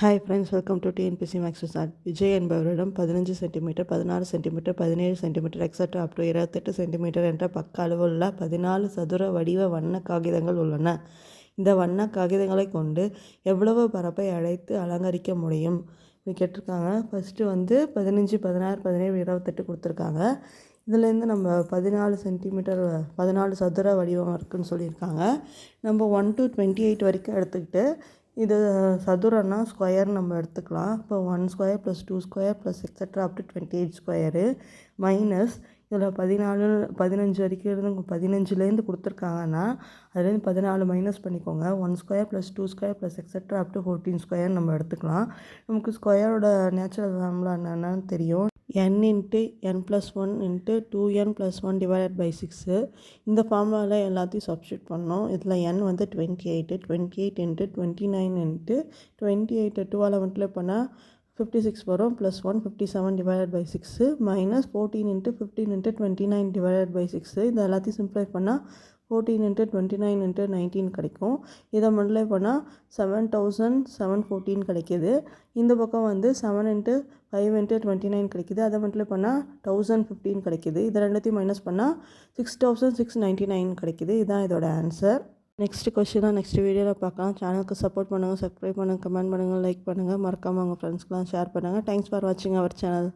Hi friends welcome to TNPSC maths art Vijay என்பவரிடம் பதினஞ்சு centimetre பதினாறு சென்டிமீட்டர் பதினேழு சென்டிமீட்டர் எக்ஸட்ரா அப் டு இருபத்தெட்டு சென்டிமீட்டர் என்ற பக்க அளவுள்ள பதினாலு சதுர வடிவ வண்ண காகிதங்கள் உள்ளன. இந்த வண்ண காகிதங்களை கொண்டு எவ்வளவு பரப்பை அழைத்து அலங்கரிக்க முடியும்? இது கேட்டிருக்காங்க. ஃபஸ்ட்டு வந்து பதினஞ்சு பதினாறு பதினேழு இருபத்தெட்டு கொடுத்துருக்காங்க. இதுலேருந்து நம்ம பதினாலு சென்டிமீட்டர் பதினாலு சதுர வடிவம் இருக்குதுன்னு சொல்லியிருக்காங்க. நம்ம ஒன் டு டுவெண்ட்டி எயிட் வரைக்கும் எடுத்துக்கிட்டு இது சதுரம்னா ஸ்கொயர் நம்ம எடுத்துக்கலாம். இப்போ one square plus two square plus extra up to twenty eight square minus இதில் பதினாலு பதினஞ்சு வரைக்கும் இருந்து பதினஞ்சுலேருந்து கொடுத்துருக்காங்கன்னா அதுலேருந்து பதினாலு மைனஸ் பண்ணிக்கோங்க. One square plus two square plus extra up to fourteen square நம்ம எடுத்துக்கலாம். நமக்கு ஸ்கொயரோட நேச்சுரல் ஃபார்முலா என்னென்னு தெரியும். N into n plus one into two n plus one divided by six இந்த ஃபார்முலாவில் எல்லாத்தையும் சப்ஸ்டியூட் பண்ணோம். இதில் என் வந்து twenty eight twenty eight into twenty nine into twenty eight டூவால் மல்டிப்ளை பண்ணால் ஃபிஃப்டி சிக்ஸ் வரும் plus one fifty seven divided by six minus fourteen into fifteen into twenty nine divided by six இது எல்லாத்தையும் சிம்ப்ளை பண்ணால் fourteen into twenty nine into nineteen கிடைக்கும். இதை multiply பண்ணால் seven thousand seven fourteen கிடைக்கிது. இந்த பக்கம் வந்து seven into five into twenty nine கிடைக்கிது. அதை மல்டிப்ளை பண்ணால் தௌசண்ட் ஃபிஃப்டீன் கிடைக்கிது. இதை ரெண்டுத்தையும் மைனஸ் பண்ணால் six thousand six ninety nine கிடைக்கிது. இதுதான் இதோட ஆன்சர் நெக்ஸ்ட் கொஸ்டினாக நெக்ஸ்ட் வீடியோவில் பார்க்கலாம். சேனலுக்கு சப்போர்ட் பண்ணுங்கள் சப்ஸ்கிரைப் பண்ணுங்கள் கமெண்ட் பண்ணுங்கள் லைக் பண்ணுங்கள் மறக்காமல் உங்கள் ஃப்ரெண்ட்ஸ்க்கெலாம் ஷேர் பண்ணுங்கள் தேங்க்ஸ் ஃபார் வாட்சிங் அவர் சேனல்